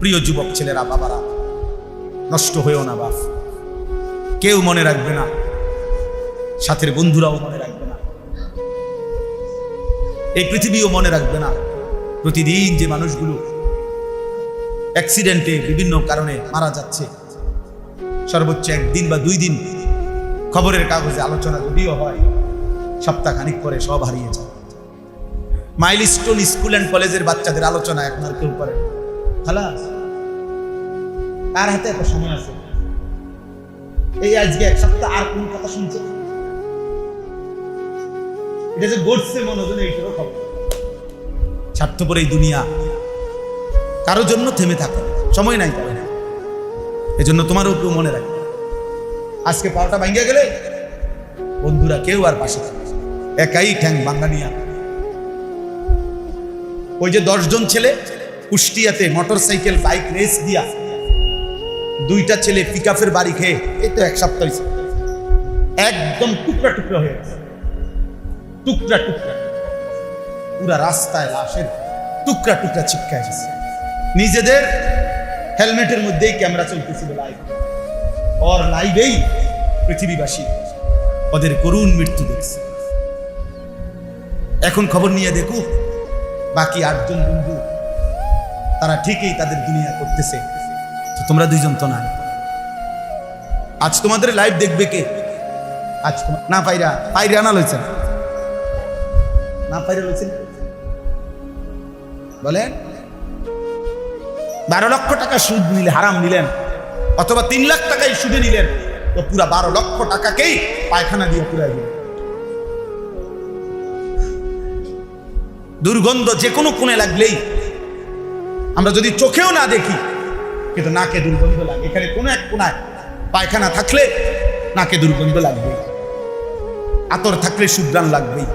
প্রিয় যুবক ছেলেরা, বাবারা, নষ্ট হয়েও না বাপ। কেউ মনে রাখবে না, সাথের বন্ধুরাও মনে রাখবে না। এই পৃথিবীও মনে রাখবে না, প্রতিদিন যে মানুষগুলো অ্যাক্সিডেন্টে বিভিন্ন কারণে মারা যাচ্ছে, সর্বোচ্চ একদিন বা দুই দিন খবরের কাগজে আলোচনা যদিও হয়, সপ্তাহখানিক পরে সব হারিয়ে যায়। মাইলস্টোন স্কুল অ্যান্ড কলেজের বাচ্চাদের আলোচনা এখন আর কেউ করে। খালাস কার হাতে এত সময় আছে? এই আজকে এক সপ্তাহ আর কোন কথা শুনছে? এটা যে ঘটছে মনোজনে এইটারও খবর। স্বার্থপর এই দুনিয়া, কারোর জন্য থেমে থাকে সময় নাই কারও এজন্য তোমারও কেউ মনে রাখবে। আজকে পাওয়াটা ভাঙ্গিয়া গেলে বন্ধুরা কেউ আর পাশে থাকবে না। একাই ঠ্যাং ভাঙ্গা নিয়া ওই যে দশজন ছেলে কুষ্টিয়াতে মোটর সাইকেল বাইক রেস দিয়া দুইটা ছেলে পিকআপের বাড়ি খেয়ে, এই তো এক সপ্তাহ। একদম টুকরা টুকরা হয়ে গেছে। টুকরা টুকরা। পুরা রাস্তায় লাশের টুকরা টুকরা চিপকায় এসেছে নিজেদের হেলমেটের মধ্যেই ক্যামেরা চলতেছিল লাইভ ওর লাইভেই পৃথিবীবাসী ওদের করুণ মৃত্যু দেখছে। এখন খবর নিয়ে দেখুক বাকি আটজন বন্ধু, তারা ঠিকই তাদের দুনিয়া করতেছে। তোমরা দুইজন তো নাই। আজ তোমাদের লাইভ দেখবে কে? আজ না পাইরা পাইরা না লইছেন না পাইরা লইছেন বলেন, বারো লক্ষ টাকা সুদ নিলে, হারাম নিলেন, অথবা তিন লাখ টাকাই সুদে নিলেন তো পুরা বারো লক্ষ টাকাকেই পায়খানা দিয়ে পুরাই দিলেন। দুর্গন্ধ যে কোনো কোণে লাগলেই আমরা যদি চোখেও না দেখি কিন্তু নাকে দুর্গন্ধ লাগে। এখানে কোনো এক কোনায় পায়খানা থাকলে নাকে দুর্গন্ধ লাগবে আতর থাকলে সুদ্রান লাগবেই।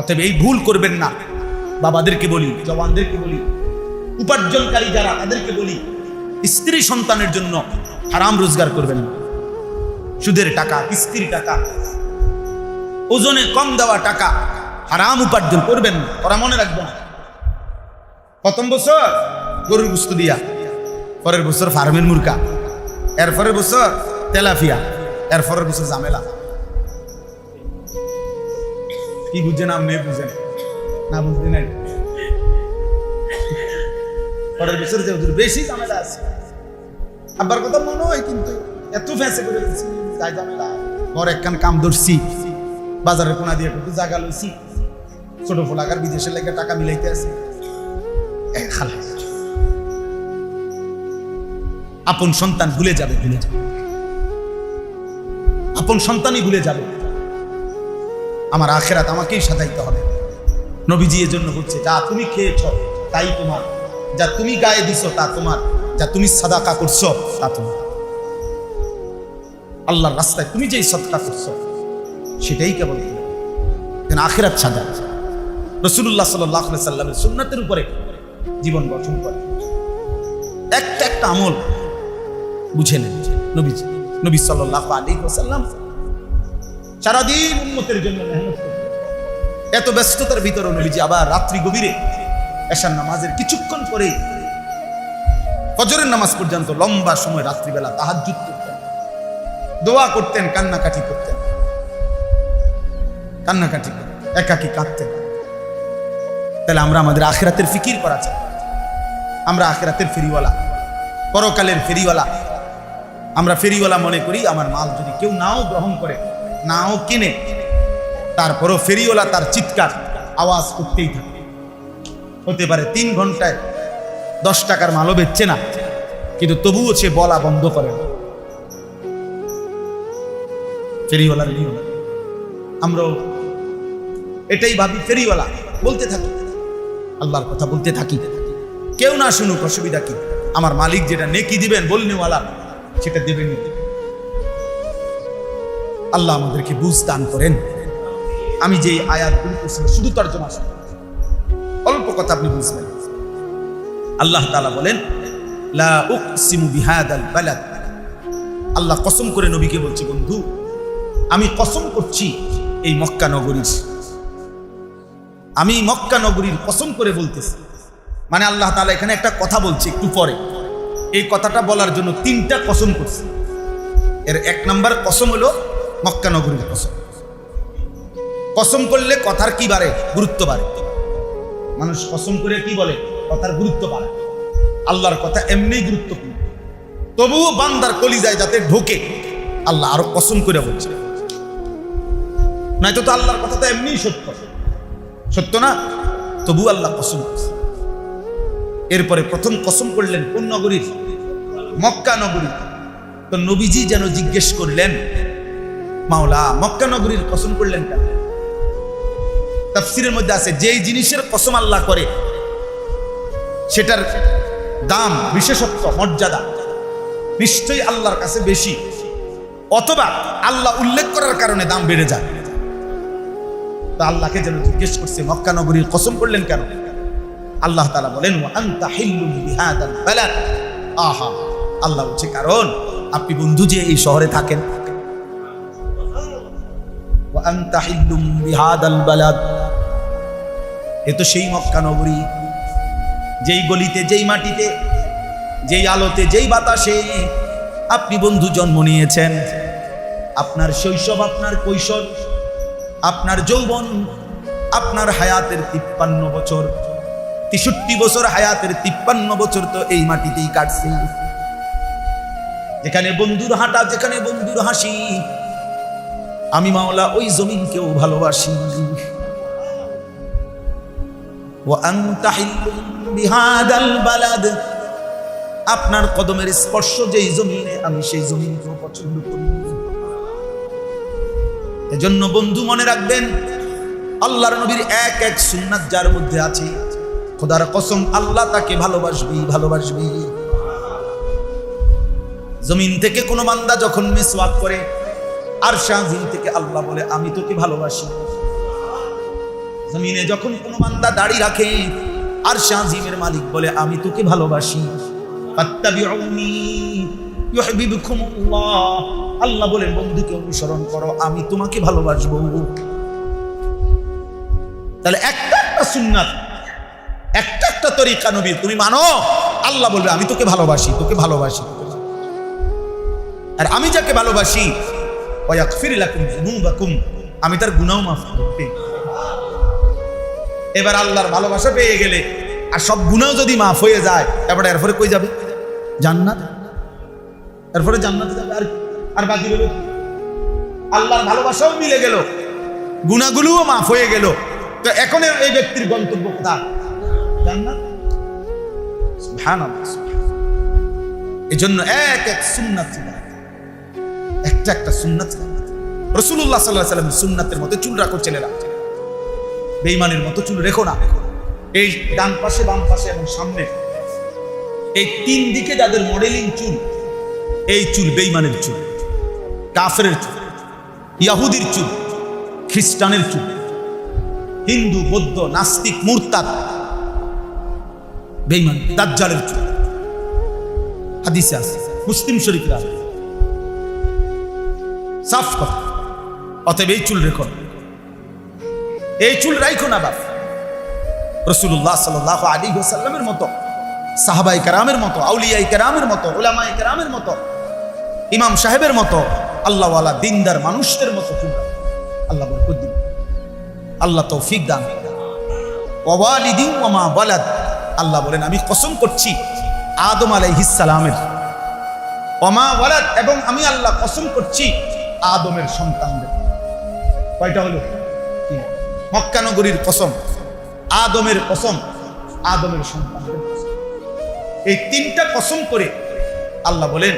অতএব এই ভুল করবেন না। বাবাদেরকে বলি, জওয়ানদেরকে বলি, উপার্জনকারী যারা, তাদেরকে বলি, স্ত্রী সন্তানের জন্য হারাম রোজগার করবেন না। সুদের টাকা, কিস্তির টাকা, ওজনে কম দেওয়া টাকা হারাম উপার্জন করবেন ওরা মনে রাখবে না। প্রথম বছর গরুর গুস্ত দিয়া, পরের বছর ফার্মের মুরকা এর পরের বছর তেলাফিয়া এর পরের বছর জামেলা। কি বুঝছেন আপনি বুঝেন না বুঝতে নাই। পরের বছর যে বেশি ঝামেলা আছে। আব্বার কথা মনে হয় কিন্তু এত ফ্যাসে করে দিচ্ছি যাই ঝামেলা পর একখান কাম ধরছি, বাজারের কোনা দিয়ে একটু জায়গা লইছি। ছোট ফোলাকার বিদেশের লেগে টাকা মিলাইতে আছে। এ খালা আপন সন্তান ভুলে যাবে ভুলে যাবে। আপন সন্তানই ভুলে যাবে। আমার আখেরাত আমাকেই সাজাইতে হবে। নবীজি এর জন্য বলছে, যা তুমি খেয়েছ, তাই তোমার। যা তুমি গায়ে দিছো, তা তোমার। যা তুমি সাদাকা করছ, তা তোমার। আল্লাহর রাস্তায় তুমি যেই সৎকা করছ, সেটাই কেবল। যেন আখেরাত সাজা রসুল্লাহ সাল্লাহ সাল্লামের সুন্নাতের উপরে জীবন গঠন করে। একটা একটা আমল বুঝে নেন। নবীজি নবী সাল্লাহ আলী সাল্লাম সারাদিন উন্মতের জন্য এত ব্যস্ততার ভিতরে নবীজি আবার রাত্রি গভীরে নামাজের কিছুক্ষণ পরে ফজরের নামাজ পর্যন্ত লম্বা সময় রাত্রিবেলা করতেন। দোয়া করতেন, কান্নাকাটি করতেন। কান্নাকাটি একাকি কাঁদতেন। তাহলে আমরা আমাদের আখেরাতের ফিকির করা চাই। আমরা আখেরাতের ফেরিওয়ালা, পরকালের ফেরিওয়ালা আমরা ফেরিওয়ালা মনে করি, আমার মাল যদি কেউ নাও গ্রহণ করে, নাও কিনে, তারপরও ফেরিওয়ালা তার চিৎকার, আওয়াজ করতেই থাকে। হতে পারে তিন ঘন্টায় দশ টাকার মালও বেচছে না, কিন্তু তবুও সে বলা বন্ধ করে না। ফেরিওয়ালার নিয়ম। আমরাও এটাই ভাবি, ফেরিওয়ালা, বলতে থাকি। আল্লাহর কথা বলতে থাকি। কেউ না শুনুক, অসুবিধা কি? আমার মালিক যেটা নেকি দিবেন, বলনেওয়ালা সেটা দেবেন আল্লাহ আমাদেরকে বুঝ দান করেন। আমি যে আয়াতগুলো করছিলাম শুধু তর্জমা। অল্প কথা আপনি বুঝবেন। আল্লাহ তালা বলেন, লা আল্লাহ কসম করে নবীকে বলছে, বন্ধু, আমি কসম করছি এই মক্কা নগরীর। আমি মক্কা নগরীর কসম করে বলতেছি। মানে আল্লাহ তালা এখানে একটা কথা বলছে একটু পরে। এই কথাটা বলার জন্য তিনটা কসম করছে। এর এক নাম্বার কসম হলো মক্কা নগরীর কসম। কসম করলে কথার কি বাড়ে? গুরুত্ব বাড়ে। মানুষ কসম করে কি বলে? কথার গুরুত্ব বাড়ে। আল্লাহর কথা এমনি গুরুত্বপূর্ণ। তবুও বান্দার কলিজায় যাতে ঢোকে, আল্লাহ আরও কসম করে বলছে। নয়তো তো আল্লাহর কথা তো এমনিই সত্য। সত্য না? তবু আল্লাহ কসম করছে। এরপরে প্রথম কসম করলেন কোন নগরীর? মক্কা নগরী। তো নবীজি যেন জিজ্ঞেস করলেন, মাওলা, মক্কা নগরীর কসম করলেন কেন? তাফসিরের মধ্যে আছে, যেই জিনিসের কসম আল্লাহ করে, সেটার দাম, বিশেষত্ব, মর্যাদা নিশ্চয়ই আল্লাহর কাছে বেশি, অথবা আল্লাহ উল্লেখ করার কারণে দাম বেড়ে যায়। তা আল্লাহকে যেন জিজ্ঞেস করছে, মক্কা নগরীর কসম করলেন কেন? আল্লাহ তালা বলেন। আহা, আল্লাহ বলছে কারণ। আপনি বন্ধু যে এই শহরে থাকেন। এ তো সেই মক্কা নগরী। যেই গলিতে, যেই মাটিতে, যেই আলোতে, যেই বাতাসে আপনি বন্ধু জন্ম নিয়েছেন। আপনার শৈশব, আপনার কৈশোর, আপনার যৌবন, আপনার হায়াতের তিপ্পান্ন বছর। তেষট্টি বছর হায়াতের তিপ্পান্ন বছর তো এই মাটিতেই কাটছে। যেখানে বন্ধুর হাঁটা, যেখানে বন্ধুর হাসি, আমি মাওলা ওই জমিনকেও ভালোবাসি। আপনার কদমের স্পর্শ যেই জমিনে, আমি সেই জমিনকেও পছন্দ করি। এজন্য বন্ধু মনে রাখবেন, আল্লাহর নবীর এক এক সুন্নাত যার মধ্যে আছে খোদার কসম, আল্লাহ তাকে ভালোবাসবি ভালোবাসবি। জমিন থেকে কোনো বান্দা যখন মিসওয়াক করে আর শাহিন থেকে আল্লাহ বলে, আমি তোকে ভালোবাসি। জমিনে যখন কোনো বান্দা দাড়ি রাখে আর শাহিমের মালিক বলে, আমি তোকে ভালোবাসি। আল্লাহ বলেন, বন্ধুকে অনুসরণ করো, আমি তোমাকে ভালোবাসবো। তাহলে একটা একটা সুন্নাত একটা একটা তরিকা নবীর তুমি মানো? আল্লাহ বলবে, আমি তোকে ভালোবাসি তোকে ভালোবাসি আর আমি যাকে ভালোবাসি আমি তার গুনাহ মাফ করতে। এবার আল্লাহর ভালোবাসা পেয়ে গেলে, আর সব গুনাহ যদি মাফ হয়ে যায় এবারে এরপরে কই যাবে? জান্নাত? এরপরে জান্নাতে যাবে, আর আর বাকি রইল? আল্লাহর ভালোবাসাও মিলে গেল, গুনাহগুলোও মাফ হয়ে গেল। তো এখন এই ব্যক্তির গন্তব্য কোথা জান্নাত? সুবহানাল্লাহ এই জন্য এক এক সুন্নাত একটা একটা সুন্নাত রসুল্লাহ সাল্লাহ সাল্লামের সুন্নাতের মতো চুল রাখো ছেলেরা বেইমানের মতো চুল রেখো না। এই ডান পাশে, বাম পাশে এবং সামনে। এই তিন দিকে যাদের মডেলিং চুল, এই চুল বেইমানের চুল। কাফের চুল, ইয়াহুদির চুল, খ্রিস্টানের চুল। হিন্দু, বৌদ্ধ, নাস্তিক, মুরতাদ। বেইমান দাজ্জালের চুল হাদিসে আছে, মুসলিম শরীফরা সাফ কথা অতএব এই চুল রেখো। এই চুল রাইখো না বাপ। রসুল্লাহ সাল আলী সাল্লামের মতো সাহাবাই কারামের মতো আউলিয়াই কারামের মতো ওলামাই কারামের মতো, ইমাম সাহেবের মতো, আল্লাহওয়ালা দিনদার মানুষদের মতো চুল আল্লাহ বরকত দিন। আল্লাহ তৌফিক দান। ওয়ালিদিন ওমা ওয়ালাদ। আল্লাহ বলেন, আমি কসম করছি আদম আলাইহিস সালামের। ওমা ওয়ালাদ, এবং আমি আল্লাহ কসম করছি আদমের সন্তানদের। কয়টা হলো? মক্কানগরীর মক্কা কসম, আদমের কসম, আদমের সন্তানদের এই তিনটা কসম করে আল্লাহ বলেন,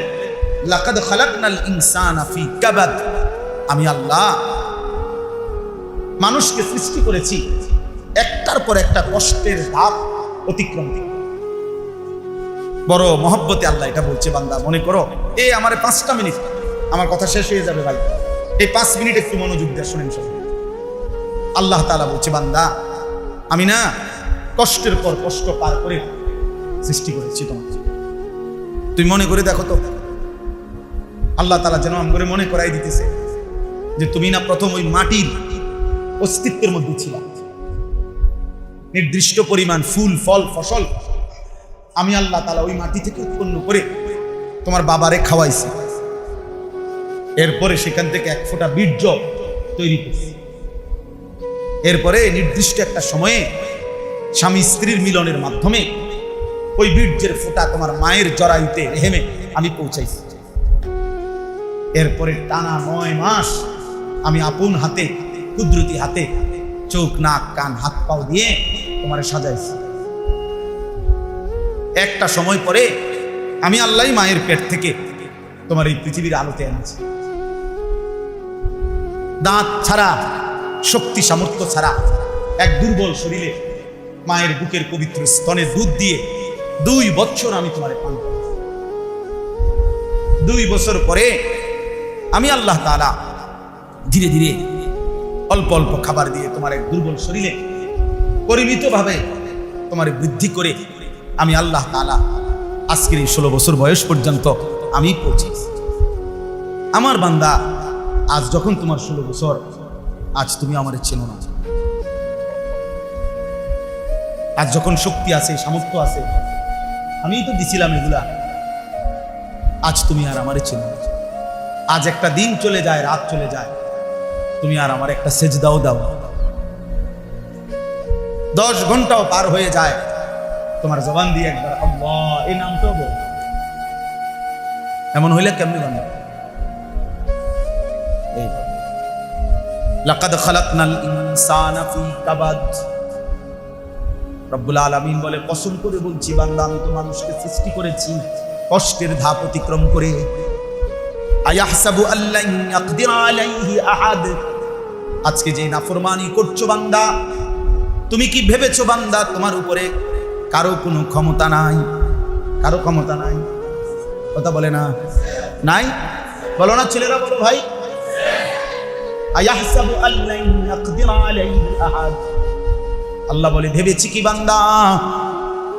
লাকাদ খালাকনাল ইনসানা ফি কাবাদ। আমি আল্লাহ মানুষকে সৃষ্টি করেছি, একটার পর একটা কষ্টের ধাপ অতিক্রম বড় মহব্বতে আল্লাহ এটা বলছে, বান্দা, মনে করো এই আমার পাঁচটা মিনিট, আমার কথা শেষ হয়ে যাবে ভাই। এই পাঁচ মিনিট একটু মনোযোগ দিয়ে শোনেন সব আল্লাহ তালা বলছে, বান্দা, আমি না কষ্টের পর কষ্ট পার করে সৃষ্টি করেছি তোমাকে তুমি মনে করে দেখো তো, আল্লাহ তালা যেন আম করে মনে করাই দিতেছে যে তুমি না প্রথম ওই মাটির অস্তিত্বের মধ্যে ছিলা। নির্দিষ্ট পরিমাণ ফুল, ফল, ফসল আমি আল্লাহ তালা ওই মাটি থেকে উৎপন্ন করে তোমার বাবারে খাওয়াইছি। এরপরে সেখান থেকে এক ফোঁটা বীর্য তৈরি করছি। এরপরে নির্দিষ্ট একটা সময়ে স্বামী স্ত্রীর মিলনের মাধ্যমে ওই বীর্যের ফোঁটা তোমার মায়ের জরায়ুতে, রেহেমে আমি পৌঁছাইছি। এরপরে টানা নয় মাস আমি আপন হাতে, কুদরতি হাতে চোখ, নাক, কান, হাত, পাও দিয়ে তোমার সাজাইছি একটা সময় পরে আমি আল্লাহ মায়ের পেট থেকে তোমার এই পৃথিবীর আলোতে এনেছি দাঁত ছাড়া, শক্তি সামর্থ্য ছাড়া এক দুর্বল শরীরে মায়ের বুকের পবিত্র স্তনে দুধ দিয়ে দুই বছর আমি তোমার পান। দুই বছর পরে আমি আল্লাহ তাআলা ধীরে ধীরে অল্প অল্প খাবার দিয়ে তোমার এক দুর্বল শরীরে পরিমিতভাবে তোমার বৃদ্ধি করে আমি আল্লাহ তাআলা আজকের এই ষোলো বছর বয়স পর্যন্ত আমি পৌঁছেছি আমার বান্দা, আজ যখন তোমার ষোলো বছর, আজ তুমি আমার চেনো না। আজ যখন শক্তি আছে, সামর্থ্য আছে, আমিই তো দিছিলাম এগুলা। আজ তুমি আর আমারে চেনো আজ একটা দিন চলে যায়, রাত চলে যায়। তুমি আর আমার একটা সেজদাও দাও দশ ঘন্টাও পার হয়ে যায়। তোমার জবান দিয়ে একবার, আল্লাহ, এই নামটাও বল। এমন হইলে কেমনি বান্ধব এই লাকাদ খালাকনাল ইনসানা ফি কাবাদ। রব্বুল আলামিন বলে, কসম করে বলছি, বান্দা, আমি তো মানুষকে সৃষ্টি করেছি, কষ্টের ধাপ অতিক্রম করে। আয়াহসাবু আল্লাহ আলাইহি আহাদ। আজকে যে নাফরমানি করছ বান্দা তুমি কি ভেবেছো বান্দা, তোমার উপরে কারও কোনো ক্ষমতা নাই? কারও ক্ষমতা নাই? কথা বলে না। নাই? বলো না, ছেলেরা, বলো ভাই। আল্লাহ বলে, ভেবেছি কি বান্দা,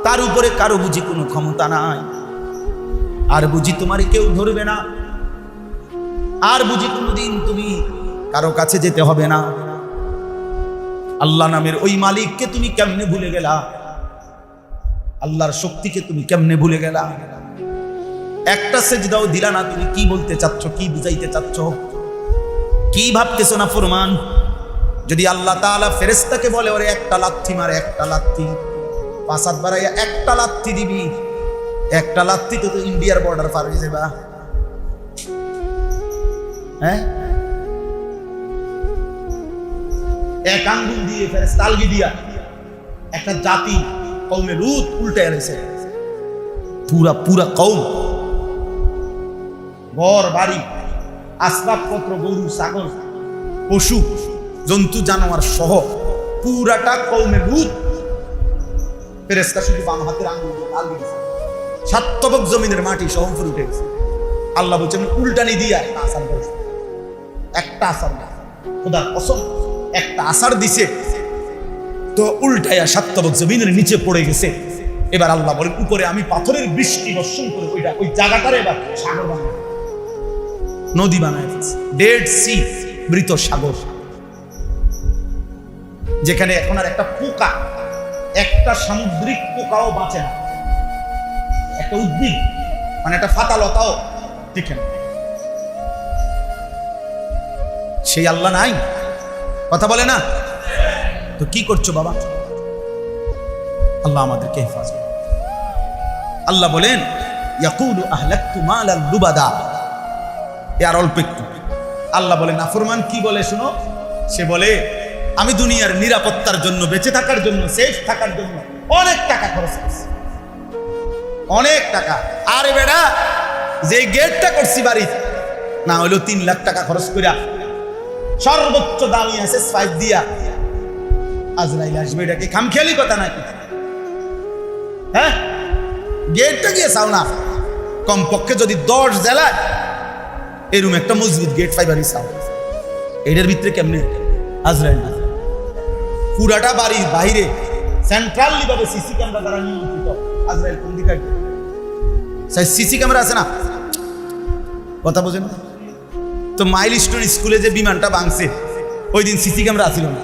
তার উপরে কারও বুঝি কোনো ক্ষমতা নাই। আর বুঝি তোমার কেউ ধরবে না। আর বুঝি কোনোদিন তুমি কারও কাছে যেতে হবে না। আল্লাহ নামের ওই মালিককে তুমি কেমনে ভুলে গেলা? আল্লাহর শক্তিকে তুমি কেমনে ভুলে গেলা? একটা সেজদাও দিলা না, তুমি কি বলতে চাচ্ছ, কি বুঝাইতে চাচ্ছ? কি ভাবতেছো না ফরমান? যদি আল্লাহ তাআলা ফেরেস্তাকে বলে, ওরে, একটা লাথি মারে, একটা লাথি। পাঁচ হাত বাড়াইয়া একটা লাথি দিবি। একটা লাথি তো তো ইন্ডিয়ার বর্ডার পার হয়ে যাবা। হ্যাঁ? এক আঙ্গুল দিয়ে ফেরেস্তা আলগি দিয়া। একটা জাতি কৌমে লুত উল্টে এনেছে পুরা পুরা কৌম ঘর, বাড়ি, আসবাবপত্র, গরু, ছাগল, পশু, জন্তু, জানোয়ার সহ পুরাটা কৌমে লুত। ফেরেস্তা শুধু বাম হাতের আঙ্গুল দিয়ে লাল দিয়েছে সাতবক জমিনের মাটি সহ উপরে উঠে গেছে। আল্লাহ বলছেন, উল্টানি দিয়া একটা আসার একটা আসার না খোদার কসম। একটা আসার দিছে। তো উল্টাইয়া সাতবক জমিনের নিচে পড়ে গেছে। এবার আল্লাহ বলেন, উপরে আমি পাথরের বৃষ্টি বর্ষণ করে ওইটা, ওই জায়গাটার এবার সাগর বানায় নদী বানায় ডেড সি মৃত সাগর। যেখানে এখন আর একটা পোকা, একটা সামুদ্রিক পোকাও বাঁচে না। একটা উদ্ভিদ মানে একটা ফাতা লতাও টিকে না। সেই আল্লাহ নাই। কথা বলে না? তো কি করছ বাবা? আল্লাহ আমাদেরকে হেফাজ আল্লাহ বলেন, ইয়াকুলু আহলাকতু মালাল লুবাদা। আর অল্প একটু। আল্লাহ বলে, নাফরমান কি বলে শুনো? সে বলে, আমি দুনিয়ার নিরাপত্তার জন্য, বেঁচে থাকার জন্য সেফ থাকার জন্য অনেক টাকা খরচ করছি। অনেক টাকা। আরে বেড়া যে গেটটা করছি বাড়ির না হলেও তিন লাখ টাকা খরচ করিয়া সর্বোচ্চ দামি আছে ফাইভ দিয়া আজরাইল আসবে। এটা কি খামখেয়ালি কথা নাকি? হ্যাঁ? গেটটা গিয়ে চাও না? কমপক্ষে যদি দশ জেলায় এরকম একটা মজবুত গেট ফাইবারই চাও। এটার ভিতরে কেমনে? আজরাইল। পুরাটা বাড়ির বাইরে সেন্ট্রালি ভাবে সিসি ক্যামেরা দ্বারা নিয়ন্ত্রিত। আজরাইল কোন দিকে সিসি ক্যামেরা আছে না? কথা বোঝেন? না? তো মাইল স্টোন স্কুলে যে বিমানটা ভাঙছে, ওই দিন সিসি ক্যামেরা আছিল না।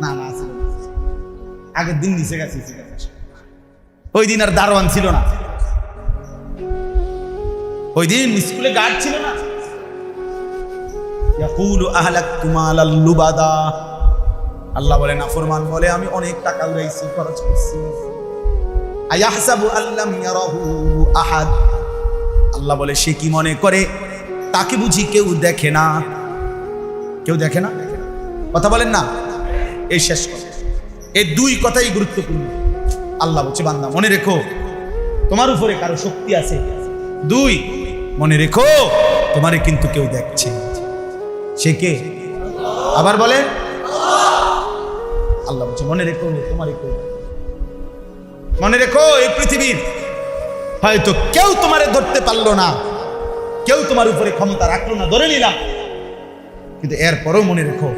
না না আছিল না। আগের দিন নিচে গেছে সিসি ক্যামেরা। ওই দিন আর দারোয়ান ছিল না। ওই দিন স্কুলে গার্ড ছিল না। আল্লাহ বলে নাফরমান বলে, আমি অনেক টাকা উড়াইছি খরচ করছি। আল্লাহ বলে, সে কি মনে করে? তাকে বুঝি কেউ দেখে না। কেউ দেখে না? কথা বলেন না? এই শেষ কথা। এই দুই কথাই গুরুত্বপূর্ণ। আল্লাহ বলছে, বান্দা, মনে রেখো, তোমার উপরে কারও শক্তি আছে। দুই, মনে রেখো, তোমারে কিন্তু কেউ দেখছে সে কে? আবার বলে আল্লাহ বলছে, মনে রেখো, তোমার কেউ মনে রেখো, এই পৃথিবীর হয়তো কেউ তোমারে ধরতে পারল না। কেউ তোমার উপরে ক্ষমতা রাখল না, ধরে নিলাম। কিন্তু এরপরও মনে রেখো,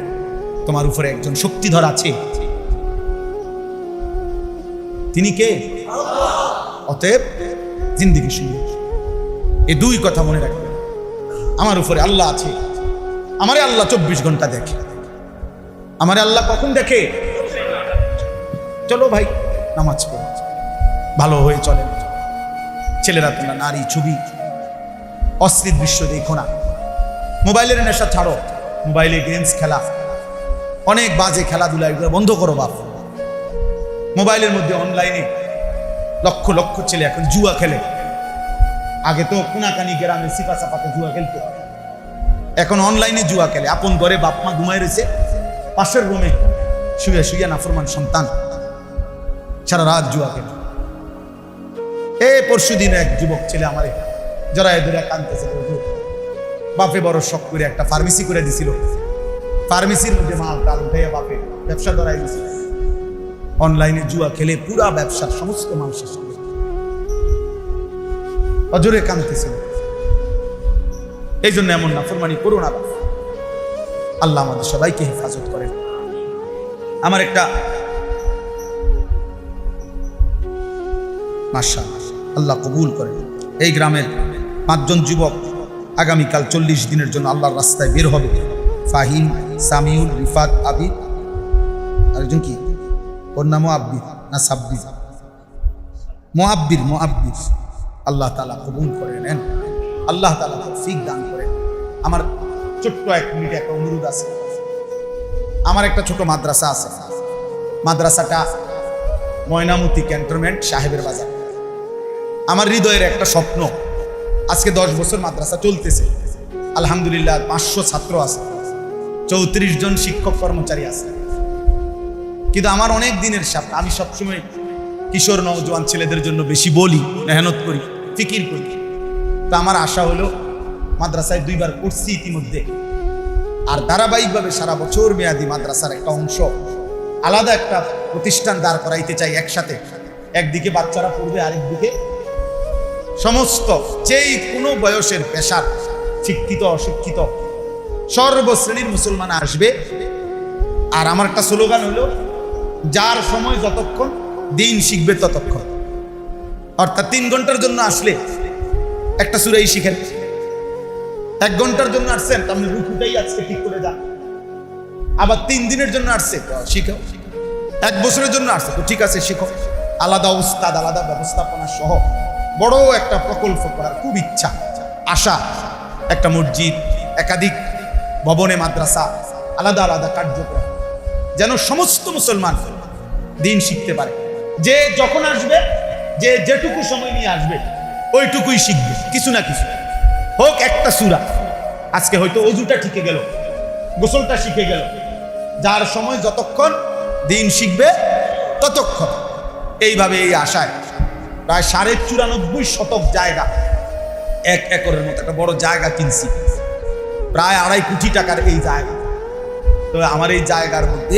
তোমার উপরে একজন শক্তিধর আছে। তিনি কে? অতএব জিন্দিগি সুন্দর এই দুই কথা মনে রাখবেন আমার উপরে আল্লাহ আছে। আমারে আল্লাহ চব্বিশ ঘণ্টা দেখে। আমারে আল্লাহ কখন দেখে? চলো ভাই, নামাজ পড়ো। ভালো হয়ে চলে। ছেলেরা তোমরা নারী, ছবি। অশ্লীল দৃশ্য দেখো না। মোবাইলের নেশা ছাড়ো, মোবাইলে গেমস খেলা। অনেক বাজে খেলাধুলা, এগুলো বন্ধ করো বাপ। মোবাইলের মধ্যে অনলাইনে লক্ষ লক্ষ ছেলে এখন জুয়া খেলে। আগে তো কোনাকানি গ্রামে সিপা চাপাতে জুয়া খেলতো। এখন অনলাইনে জুয়া খেলে। আপন ঘরে বাপ মা ঘুমায় রয়েছে। পাশের রুমে শুয়ে শুয়ে নাফরমান সন্তান। সারা রাত জুয়া খেলে। এ পরশু দিন এক যুবক ছেলে আমারে জড়ায় ধরে কানতেছে বাপে বড় শখ করে একটা ফার্মেসি করে দিছিল। ফার্মেসির মধ্যে মাল টাল উঠাইয়া বাপে ব্যবসা ধরাই দিছিল। অনলাইনে জুয়া খেলে পুরা ব্যবসার সমস্ত মাল শেষ করে। অজরে কানতেছিল এই জন্য এমন না ফরমানি করো না। আল্লাহ আমাদের সবাইকে হেফাজত করেন। আমার একটা মাসা আল্লাহ কবুল করেন। এই গ্রামের পাঁচজন যুবক আগামীকাল চল্লিশ দিনের জন্য আল্লাহর রাস্তায় বের হবে। ফাহিম, সামিউল, রিফাত, আবিদ। আরেকজন কি? ওর নামও আব্বির না সাব্বির? মোয়াব্বির মোয়াব্বির আল্লাহ তালা কবুল করে নেন। আল্লাহ তালা তৌফিক দান করেন। আমার ছোট্ট এক মিনিট একটা অনুরোধ আছে। আমার একটা ছোট মাদ্রাসা আছে। মাদ্রাসাটা ময়নামতি ক্যান্টনমেন্ট সাহেবের বাজার। আমার হৃদয়ের একটা স্বপ্ন আজকে দশ বছর মাদ্রাসা চলতেছে। আলহামদুলিল্লাহ পাঁচশো ছাত্র আছে। চৌত্রিশ জন শিক্ষক কর্মচারী আছে। কিন্তু আমার অনেক দিনের স্বপ্ন, আমি সবসময় কিশোর, নওজোয়ান ছেলেদের জন্য বেশি বলি, মেহনত করি, ফিকির করি। তো আমার আশা হলো মাদ্রাসায় দুইবার করছি ইতিমধ্যে। আর ধারাবাহিকভাবে সারা বছর মেয়াদি মাদ্রাসার একটা অংশ। আলাদা একটা প্রতিষ্ঠান দাঁড় করাইতে চাই একসাথে। একদিকে বাচ্চারা পড়বে, আরেকদিকে সমস্ত, যেই কোনো বয়সের পেশার শিক্ষিত, অশিক্ষিত সর্বশ্রেণীর মুসলমান আসবে। আর আমার একটা স্লোগান হলো, যার সময় যতক্ষণ দিন শিখবে ততক্ষণ। অর্থাৎ তিন ঘণ্টার জন্য আসলে একটা সুরাই শিখেন। এক ঘণ্টার জন্য আসছেন তো আপনি রুকুটাই আজকে ঠিক করে যান। আবার তিন দিনের জন্য আসছে, শিখো। এক বছরের জন্য আসছে, তো ঠিক আছে, শিখো। আলাদা উস্তাদ, আলাদা ব্যবস্থাপনা সহ বড় একটা প্রকল্প করার খুব ইচ্ছা, আশা, একটা মসজিদ, একাধিক ভবনে মাদ্রাসা, আলাদা আলাদা কার্যক্রম, যেন সমস্ত মুসলমান দিন শিখতে পারে। যে যখন আসবে, যে যেটুকু সময় নিয়ে আসবে, ওইটুকুই শিখবে, কিছু না কিছু। হোক একটা সুরা। আজকে হয়তো অজুটা ঠিকে গেল, গোসলটা শিখে গেল। যার সময় যতক্ষণ দিন শিখবে, ততক্ষণ। এইভাবে এই আশায় প্রায় সাড়ে চুরানব্বই শতক জায়গা। এক একরের মতো একটা বড় জায়গা কিনছি প্রায় আড়াই কোটি টাকার এই জায়গা। তো আমার এই জায়গার মধ্যে